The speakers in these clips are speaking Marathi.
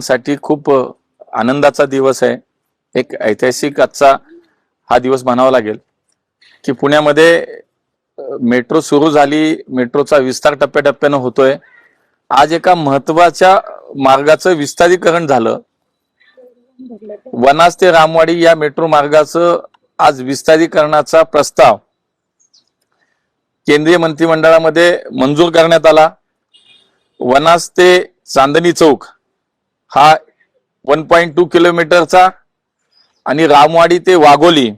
साठी खूप आनंदाचा दिवस आहे. एक ऐतिहासिक आजचा हा दिवस म्हणावा लागेल की पुण्यामध्ये मेट्रो सुरू झाली. मेट्रोचा विस्तार टप्प्याटप्प्यानं होतोय. आज एका महत्त्वाच्या मार्गाचं विस्तारीकरण झालं. वनास ते रामवाडी या मेट्रो मार्गाचं आज विस्तारीकरणाचा प्रस्ताव केंद्रीय मंत्रिमंडळामध्ये मंजूर करण्यात आला. वनास ते चांदणी चौक हा वन पॉईंट टू किलोमीटरचा आणि रामवाडी ते वाघोली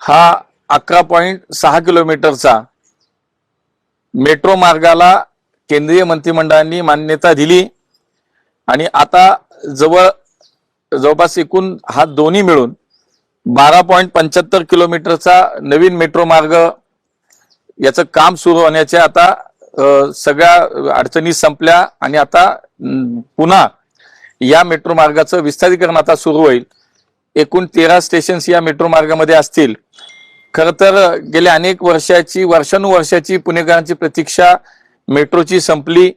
हा अकरा पॉईंट सहा किलोमीटरचा मेट्रो मार्गाला केंद्रीय मंत्रिमंडळाने मान्यता दिली. आणि आता जवळ जवळपास एकूण हा दोन्ही मिळून बारा पॉईंट पंच्याहत्तर किलोमीटरचा नवीन मेट्रो मार्ग याचं काम सुरू होण्याच्या आता सगळ्या अडचणी संपल्या आणि आता पुन्हा या मेट्रो मार्गाचं विस्तारीकरण आता सुरू होईल. एकूण तेरा स्टेशन्स या मेट्रो मार्गामध्ये असतील. खर तर गेल्या अनेक वर्षाची वर्षानुवर्षाची पुणेकरांची प्रतीक्षा मेट्रोची संपली.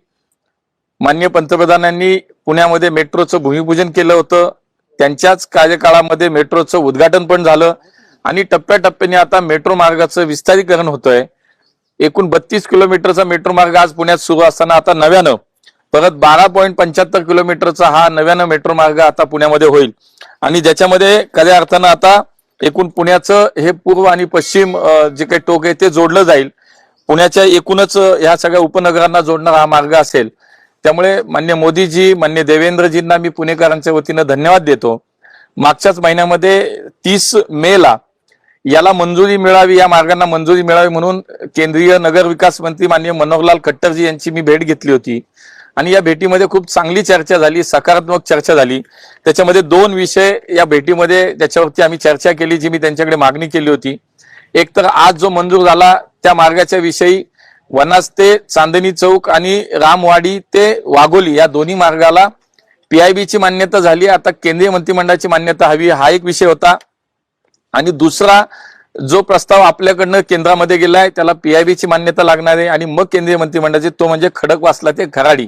मान्य पंतप्रधानांनी पुण्यामध्ये मेट्रोचं भूमिपूजन केलं होतं. त्यांच्याच कार्यकाळामध्ये मेट्रोचं उद्घाटन पण झालं. आणि टप्प्याटप्प्याने आता मेट्रो मार्गाचं विस्तारीकरण होतंय. एकूण बत्तीस किलोमीटरचा मेट्रो मार्ग आज पुण्यात सुरू असताना आता नव्यानं परत बारा पॉईंट पंच्याहत्तर किलोमीटरचा हा नव्यानं मेट्रो मार्ग आता पुण्यामध्ये होईल. आणि ज्याच्यामध्ये खऱ्या अर्थानं आता एकूण पुण्याचं हे पूर्व आणि पश्चिम जे काही टोक आहे ते जोडलं जाईल. पुण्याच्या एकूणच ह्या सगळ्या उपनगरांना जोडणारा हा मार्ग असेल. त्यामुळे मान्य मोदीजी मान्य देवेंद्रजींना मी पुणेकरांच्या वतीनं धन्यवाद देतो. मागच्याच महिन्यामध्ये तीस मेला याला मंजुरी मिळावी या मार्गांना मंजुरी मिळावी म्हणून केंद्रीय नगर विकास मंत्री माननीय मनोहरलाल खट्टरजी यांची मी भेट घेतली होती. आणि या भेटीमध्ये खूप चांगली चर्चा झाली सकारात्मक चर्चा झाली. त्याच्यामध्ये दोन विषय या भेटीमध्ये त्याच्यावरती आम्ही चर्चा केली जी मी त्यांच्याकडे मागणी केली होती. एक तर आज जो मंजूर झाला त्या मार्गाच्या विषयी वनास ते चांदणी चौक आणि रामवाडी ते वाघोली या दोन्ही मार्गाला पीआयबीची मान्यता झाली. आता केंद्रीय मंत्रिमंडळाची मान्यता हवी हा एक विषय होता. आणि दुसरा जो प्रस्ताव आपल्याकडनं केंद्रामध्ये गेलाय त्याला पीआयबीची मान्यता लागणार आहे आणि मग केंद्रीय मंत्रिमंडळाची तो म्हणजे खडक वाचला ते खराडी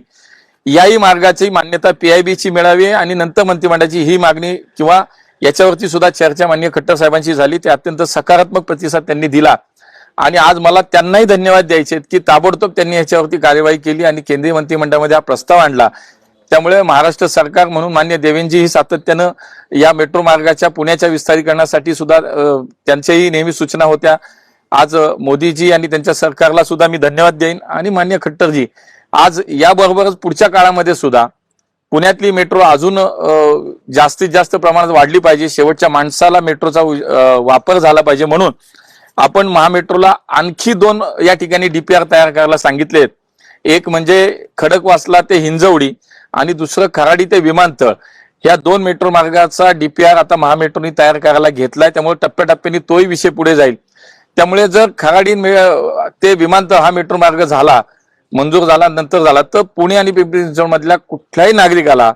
याही मार्गाची मान्यता पीआयबीची मिळावी आणि नंतर मंत्रिमंडळाची ही मागणी किंवा याच्यावरती सुद्धा चर्चा मान्य खट्टर साहेबांची झाली ते अत्यंत सकारात्मक प्रतिसाद त्यांनी दिला. आणि आज मला त्यांनाही धन्यवाद द्यायचे आहेत की ताबडतोब त्यांनी याच्यावरती कार्यवाही केली आणि केंद्रीय मंत्रिमंडळामध्ये हा प्रस्ताव आणला. त्यामुळे महाराष्ट्र सरकार म्हणून मान्य देवेंजी ही सातत्यानं या मेट्रो मार्गाच्या पुण्याच्या विस्तारीकरणासाठी सुद्धा त्यांच्याही नेहमी सूचना होत्या. आज मोदीजी आणि त्यांच्या सरकारला सुद्धा मी धन्यवाद देईन. आणि मान्य खट्टरजी आज याबरोबरच पुढच्या काळामध्ये सुद्धा पुण्यातली मेट्रो अजून जास्तीत जास्त प्रमाणात वाढली पाहिजे. शेवटच्या माणसाला मेट्रोचा वापर झाला पाहिजे म्हणून आपण महामेट्रोला आणखी दोन या ठिकाणी डीपीआर तयार करायला सांगितलेत. एक म्हणजे खडकवासला ते हिंजवडी आणि दुसरं खराडी ते विमानतळ. या दोन मेट्रो मार्गाचा डीपीआर आता महामेट्रोनी तयार करायला घेतलाय त्यामुळे टप्प्याटप्प्याने तोही विषय पुढे जाईल. त्यामुळे जर खराडी ते विमानतळ हा मेट्रो मार्ग झाला मंजूर झाला नंतर झाला तर पुणे आणि पिंपरी चिंचवडमधल्या कुठल्याही नागरिकाला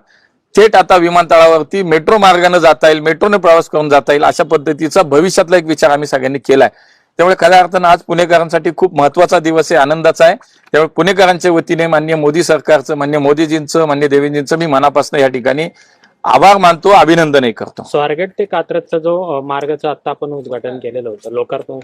थेट आता विमानतळावरती मेट्रो मार्गाने जाता येईल मेट्रोने प्रवास करून जाता येईल अशा पद्धतीचा भविष्यातला एक विचार आम्ही सगळ्यांनी केलाय. त्यामुळे खऱ्या अर्थानं आज पुणेकरांसाठी खूप महत्त्वाचा दिवस आहे आनंदाचा आहे. त्यामुळे पुणेकरांच्या वतीने मान्य मोदी सरकारचं मान्य मोदीजींचं मान्य देवेंजींचं मी मनापासून या ठिकाणी आभार मानतो अभिनंदनही करतो. स्वारगेट ते कात्रजचा जो अ, मार्गाचं आता आपण उद्घाटन केलेलं होतं लोकार्पण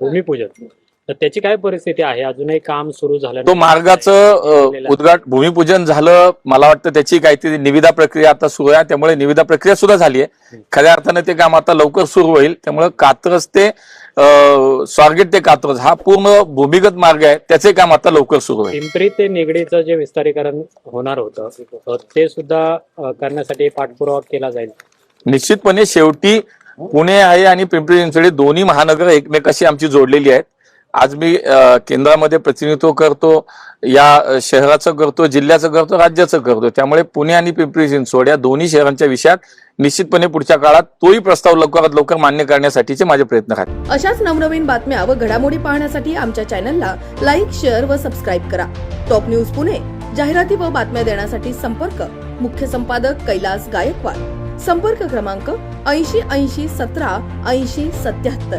भूमिपूजन. तर त्याची काय परिस्थिती आहे? अजूनही काम सुरू झालं तो. मार्गाचं उद्घाट भूमिपूजन झालं मला वाटतं त्याची काहीतरी निविदा प्रक्रिया आता सुरू आहे. त्यामुळे निविदा प्रक्रिया सुद्धा झाली आहे. खऱ्या अर्थाने ते काम आता लवकर सुरू होईल. त्यामुळे कात्रज ते स्वारगेट ते कात्रज हा पूर्ण भूमिगत मार्ग आहे. त्याचे काम आता लवकर सुरू होईल. पिंपरी ते निगडीचं जे विस्तारीकरण होणार होतं ते सुद्धा करण्यासाठी पाठपुरावा केला जाईल. निश्चितपणे शेवटी पुणे आहे आणि पिंपरी चिंचवड दोन्ही महानगर एकमेकाशी आमची जोडलेली आहेत. आज मी केंद्रामध्ये प्रतिनिधित्व करतो या शहराचं करतो जिल्ह्याचं करतो राज्याचं करतो. त्यामुळे पुणे आणि पिंपरी चिंचवड या दोन्ही शहरांच्या विषयात निश्चितपणे पुढच्या काळात तोही प्रस्ताव लवकरात लवकर मान्य करण्यासाठीचे माझे प्रयत्न राहतील अशाच नवनवीन बातम्या व घडामोडी पाहण्यासाठी आमच्या चॅनलला लाईक शेअर व सबस्क्राईब करा. टॉप न्यूज पुणे जाहिराती व बातम्या देण्यासाठी संपर्क. मुख्य संपादक कैलास गायकवाड. संपर्क क्रमांक ऐंशी ऐंशी सतरा ऐंशी सत्याहत्तर.